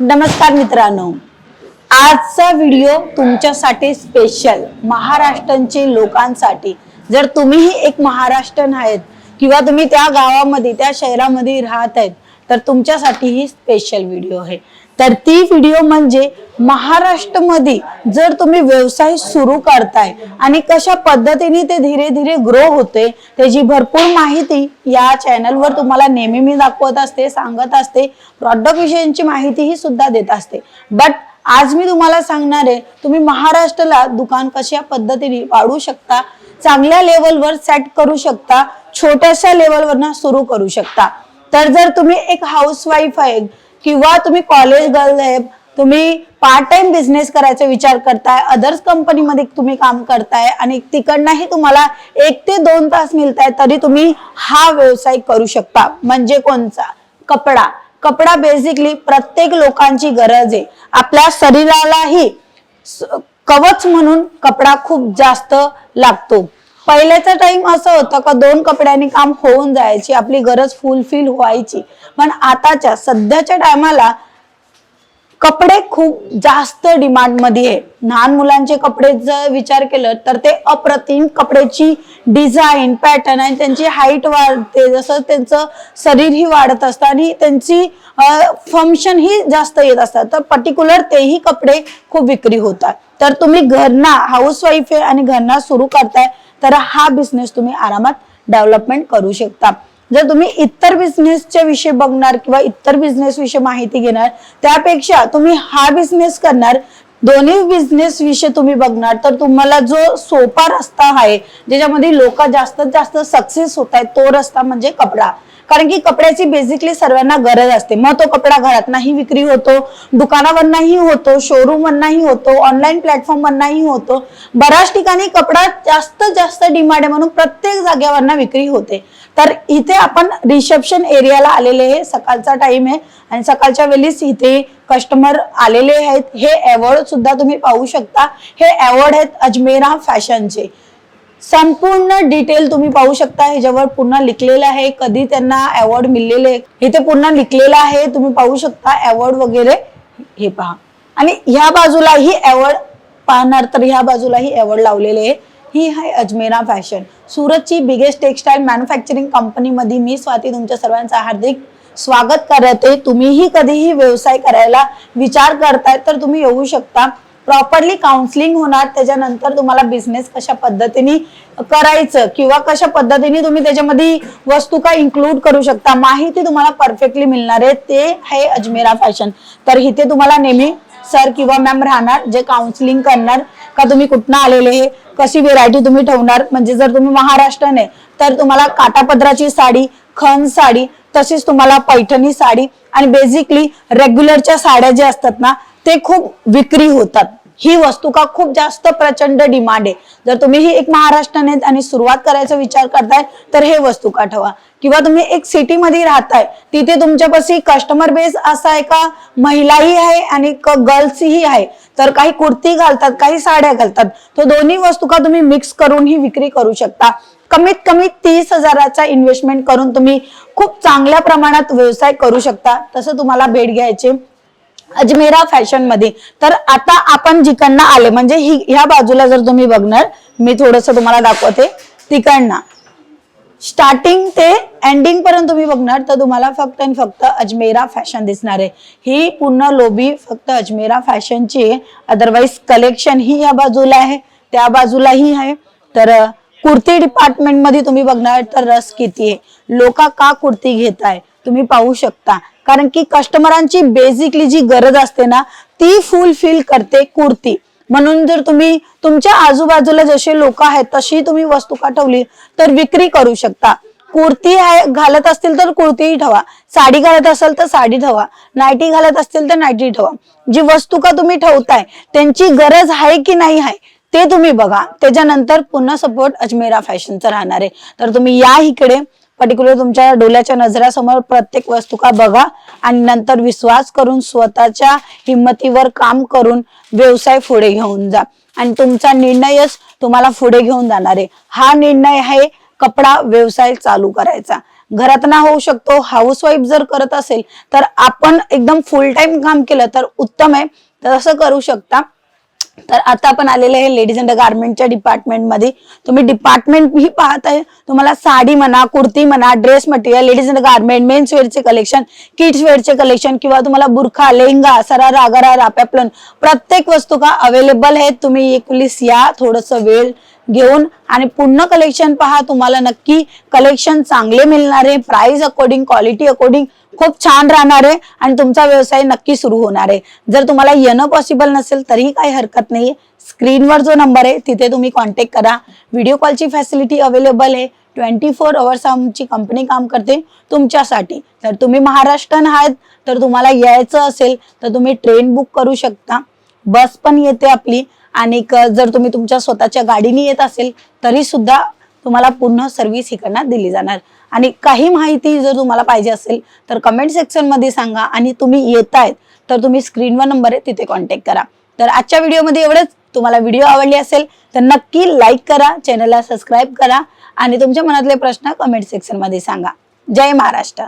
नमस्कार मित्रांनो. आजचा व्हिडिओ तुमच्यासाठी स्पेशल महाराष्ट्रांचे लोकांसाठी. जर तुम्हीही एक महाराष्ट्रन आहेत किंवा तुम्ही त्या गावामध्ये त्या शहरामध्ये राहत आहेत तर तुमच्यासाठी ही स्पेशल व्हिडिओ आहे. तर ती व्हिडिओ म्हणजे महाराष्ट्रामध्ये जर तुम्ही व्यवसाय सुरू करताय आणि कशा पद्धतीने ते धीरे धीरे ग्रो होते त्याची भरपूर माहिती या चॅनलवर तुम्हाला नेहमी मी दाखवत असते सांगत असते प्रॉडक्ट विषयांची माहितीही सुद्धा देत असते. बट आज मी तुम्हाला सांगणार आहे तुम्ही महाराष्ट्राला दुकान कशा पद्धतीने वाढू शकता चांगल्या लेवलवर सेट करू शकता छोट्याशा लेवलवर सुरू करू शकता. तर जर तुम्ही एक हाऊसवाईफ आहे किंवा तुम्ही कॉलेज गर्ल आहे तुम्ही पार्ट टाइम बिझनेस करायचा विचार करताय अदर्स कंपनीमध्ये तुम्ही काम करताय आणि तिकडनंही तुम्हाला एक ते दोन तास मिळताय तरी तुम्ही हा व्यवसाय करू शकता. म्हणजे कोणचा? कपडा. कपडा बेसिकली प्रत्येक लोकांची गरज आहे. आपल्या शरीरालाही कवच म्हणून कपडा खूप जास्त लागतो. पहिल्याचा टाइम असं होतं का दोन कपड्यांनी काम होऊन जायची आपली गरज फुलफिल व्हायची. पण आताच्या सध्याच्या टायमाला कपडे खूप जास्त डिमांडमध्ये आहे लहान मुलांचे कपडे जर विचार केलं तर ते अप्रतिम कपड्याची डिझाईन पॅटर्न आणि त्यांची हाईट वाढते. जसं त्यांचं शरीरही वाढत असतं आणि त्यांची फंक्शन ही जास्त येत असतात. तर पर्टिक्युलर तेही कपडे खूप विक्री होतात. तर तुम्ही घरना हाऊस वाईफ आहे आणि घरना सुरू करताय तर हा बिझनेस तुम्ही आरामात डेव्हलपमेंट करू शकता. जर तुम्ही इतर बिझनेसच्या विषयी बघणार किंवा इतर बिझनेस विषयी माहिती घेणार त्यापेक्षा तुम्ही हा बिझनेस करणार दोन्ही बिझनेस विषय तुम्ही बघणार तर तुम्हाला जो सोपा रस्ता आहे ज्याच्यामध्ये लोक जास्तीत जास्त सक्सेस होत आहेत तो रस्ता म्हणजे कपडा. कारण की कपड्याची बेसिकली सर्वांना गरज असते. मग तो कपडा घरात नाही विक्री होतो दुकानावरनाही होतो शोरूम होतो ऑनलाईन प्लॅटफॉर्मवरनाही होतो. बऱ्याच ठिकाणी कपडा जास्त जास्त डिमांड आहे म्हणून प्रत्येक जागेवरना विक्री होते. तर इथे आपण रिसेप्शन एरियाला आलेले आहे सकाळचा टाइम आहे आणि सकाळच्या वेळीच इथे कस्टमर आलेले आहेत. हे अवॉर्ड सुद्धा तुम्ही पाहू शकता. हे अवॉर्ड आहेत अजमेरा फॅशनचे. संपूर्ण डिटेल तुम्ही पाहू शकता. ह्याच्यावर पुन्हा लिखलेलं आहे. कधी त्यांना अवॉर्ड मिळलेले आहे. इथे पुन्हा लिखलेलं आहे. तुम्ही पाहू शकता. अवॉर्ड वगैरे हे पहा. आणि ह्या बाजूलाही अवॉर्ड पाहणार तर ह्या बाजूलाही अवॉर्ड लावलेले आहे ही आहे अजमेरा फॅशन. सुरतची बिगेस्ट टेक्सटाईल मॅन्युफॅक्चरिंग कंपनीमध्ये मी स्वाती तुमच्या सर्वांचं हार्दिक स्वागत करते. तुम्हीही कधीही व्यवसाय करायला विचार करताय तर तुम्ही येऊ शकता. प्रॉपरली काउन्सिलिंग होणार त्याच्यानंतर तुम्हाला बिझनेस कशा पद्धतीने करायचं किंवा कशा पद्धतीने तुम्ही त्याच्यामध्ये वस्तू का इन्क्लूड करू शकता माहिती तुम्हाला परफेक्टली मिळणार आहे. ते आहे अजमेरा फॅशन तर इथे तुम्हाला नेहमी सर किंवा मॅम राहणार जे काउन्सिलिंग करणार का तुम्ही कुठनं आलेले आहे कशी व्हेरायटी तुम्ही ठेवणार म्हणजे जर तुम्ही महाराष्ट्राने तर तुम्हाला काटापदराची साडी खन साडी तसेच तुम्हाला पैठणी साडी आणि बेसिकली रेग्युलरच्या साड्या ज्या असतात ना ते खूप विक्री होतात. ही वस्तू का खूप जास्त प्रचंड डिमांड आहे. जर तुम्ही ही एक महाराष्ट्राने आणि सुरुवात करायचा विचार करताय तर हे वस्तू का ठेवा? किंवा तुम्ही एक सिटी मध्ये राहताय तिथे तुमच्यापाशी कस्टमर बेस असा आहे का? महिलाही आहे आणि गर्ल्सही आहे. तर काही कुर्ती घालतात काही साड्या घालतात. तो दोन्ही वस्तू का तुम्ही मिक्स करून ही विक्री करू शकता? कमीत कमी तीस हजाराचा इन्व्हेस्टमेंट करून तुम्ही खूप चांगल्या प्रमाणात व्यवसाय करू शकता. तसं तुम्हाला भेट घ्यायचे. अजमेरा फॅशनमध्ये तर आता आपण जिकडनं आले म्हणजे ही ह्या बाजूला जर तुम्ही बघणार मी थोडस तुम्हाला दाखवते. तिकडनं. स्टार्टिंग ते एंडिंग पर्यंत तुम्ही बघणार तर तुम्हाला फक्त आणि फक्त अजमेरा फॅशन दिसणार आहे. ही पूर्ण लोबी फक्त अजमेरा फॅशनची आहे. अदरवाईज कलेक्शन ही या बाजूला आहे त्या बाजूलाही आहे. तर कुर्ती डिपार्टमेंटमध्ये तुम्ही बघणार तर रस किती आहे. लोक का कुर्ती घेत आहे तुम्ही पाहू शकता. कारण की कस्टमरांची बेसिकली जी गरज असते ना ती फुलफिल करते कुर्ती. म्हणून जर तुम्ही तुमच्या आजूबाजूला जसे लोक आहेत तशी तुम्ही वस्तू का ठेवली तर विक्री करू शकता. कुर्ती घालत असतील तर कुर्तीही ठेवा. साडी घालत असेल तर साडी ठेवा. नायटी घालत असतील तर नायटी ठेवा. जी वस्तू का तुम्ही ठेवताय त्यांची गरज आहे की नाही आहे ते तुम्ही बघा. त्याच्यानंतर पुन्हा सपोर्ट अजमेरा फॅशनचा राहणार आहे. तर तुम्ही या इकडे पर्टिक्युलर तुमच्या डोल्याच्या नजरासमोर प्रत्येक वस्तू का बघा आणि नंतर विश्वास करून स्वतःच्या हिंमतीवर काम करून व्यवसाय पुढे घेऊन जा. आणि तुमचा निर्णयच तुम्हाला पुढे घेऊन जाणार आहे. हा निर्णय आहे कपडा व्यवसाय चालू करायचा. घरात ना होऊ शकतो हाऊसवाईफ जर करत असेल तर आपण एकदम फुल टाइम काम केलं तर उत्तम आहे. तर असं करू शकता. तर आता आपण आलेले आहे लेडीज अँड गार्मेंटच्या डिपार्टमेंटमध्ये तुम्ही डिपार्टमेंट ही पाहत आहे तुम्हाला साडी म्हणा कुर्ती म्हणा dress material ladies and garment men's वेअरचे collection kids वेअरचे कलेक्शन किंवा तुम्हाला बुरखा लेहंगा सरारा रागारा पॅपलन प्रत्येक वस्तू का अवेलेबल आहेत तुम्ही एकलीस या थोडस वेळ घेऊन. आणि पूर्ण कलेक्शन पहा तुम्हाला नक्की कलेक्शन चांगले मिळणार आहे प्राइस अकॉर्डिंग क्वालिटी अकॉर्डिंग खूप छान राहणार आहे आणि तुमचा व्यवसाय नक्की सुरू होणार आहे. जर तुम्हाला येणं पॉसिबल नसेल तरीही काही हरकत नाही स्क्रीनवर जो नंबर आहे तिथे तुम्ही कॉन्टॅक्ट करा. व्हिडिओ कॉलची फॅसिलिटी अवेलेबल आहे. ट्वेंटी फोर अवर्स आमची कंपनी काम करते तुमच्यासाठी. तर तुम्ही महाराष्ट्रन आहात तर तुम्हाला यायचं असेल तर तुम्ही ट्रेन बुक करू शकता. बस पण येते आपली. आणि जर तुम्ही तुमच्या स्वतःच्या गाडीने येत असेल तरी सुद्धा तुम्हाला पूर्ण सर्व्हिस इकडनं दिली जाणार. आणि काही माहिती जर तुम्हाला पाहिजे असेल तर कमेंट सेक्शनमध्ये सांगा आणि तुम्ही येत आहेत तर तुम्ही स्क्रीनवर नंबर आहे तिथे कॉन्टॅक्ट करा. तर आजच्या व्हिडिओमध्ये एवढंच. तुम्हाला व्हिडिओ आवडली असेल तर नक्की लाईक करा चॅनलला सबस्क्राईब करा आणि तुमच्या मनातले प्रश्न कमेंट सेक्शनमध्ये सांगा. जय महाराष्ट्र.